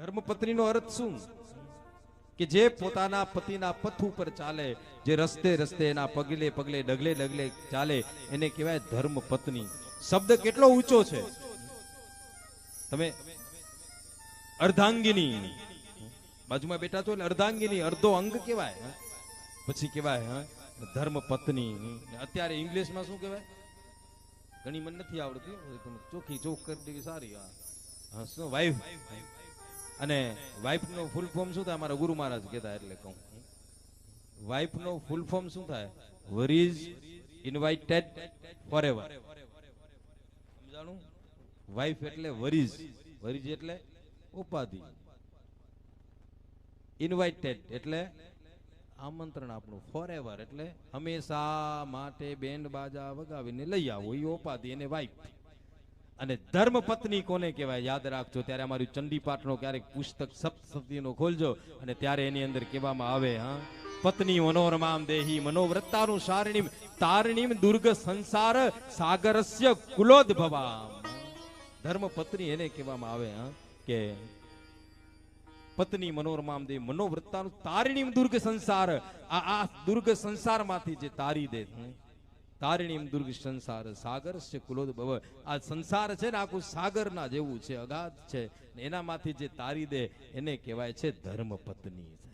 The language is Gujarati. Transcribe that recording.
ધર્મપત્નીનો અર્થ શું? કે જે પોતાના પતિના પથ ઉપર ચાલે, જે રસ્તે રસ્તે એના પગલે પગલે, ડગલે ડગલે ચાલે, એને કહેવાય ધર્મપત્ની. શબ્દ કેટલો ઊંચો છે? તમે અર્ધાંગિની. બાજુમાં બેઠા છો એટલે અર્ધાંગિની, અર્ધો અંગ કહેવાય પછી કહેવાય ધર્મ ધર્મપત્ની. અત્યારે ઇંગ્લિશમાં શું કહેવાય? ઘણી મને નથી આવડતી ચોખ્ખી ચોખ કરી દેવી, સારી, હા. વાઈફ અને વાઇફનો ફૂલ ફોર્મ શું થાય? અમારા ગુરુ મહારાજ કહેતા એટલે કહું. વાઇફનો ફૂલ ફોર્મ શું થાય? Worries invited for ever wife એટલે વરીઝ વરીઝ એટલે ઉપાધિ. ઇન્વાઇટેડ એટલે આમંત્રણ આપણું ફોર એવર એટલે હંમેશા માટે બેન્ડ બાજા વગાવીને લઈ આવો. એ ઉપાધિ એને વાઈફ અને ધર્મ પત્ની કોને કહેવાય યાદ રાખજો, ત્યારે અમારું ચંડીપાઠનો ક્યારેક પુસ્તક સપ્તસતીનો ખોલજો અને ત્યારે એની અંદર કહેવામાં આવે, હા, પત્ની મનોરમામ દેહી મનોવ્રતાનું સારણીમ તારણીમ દુર્ગ સંસાર સાગરસ્ય કુલોદ્ભવામ ધર્મ પત્ની એને કહેવામાં આવે, હા, કે પત્ની મનોરમામ દે મનોવ્રતાનું તારણીમ દુર્ગ સંસાર, આ આ દુર્ગ સંસારમાંથી જે તારી દે. તારણીમ દુર્ગ સંસાર સાગર છે કુલોદ ભવ. આ સંસાર છે ને, આખું સાગરના જેવું છે, અગાધ છે. એનામાંથી જે તારી દે એને કહેવાય છે ધર્મ પત્ની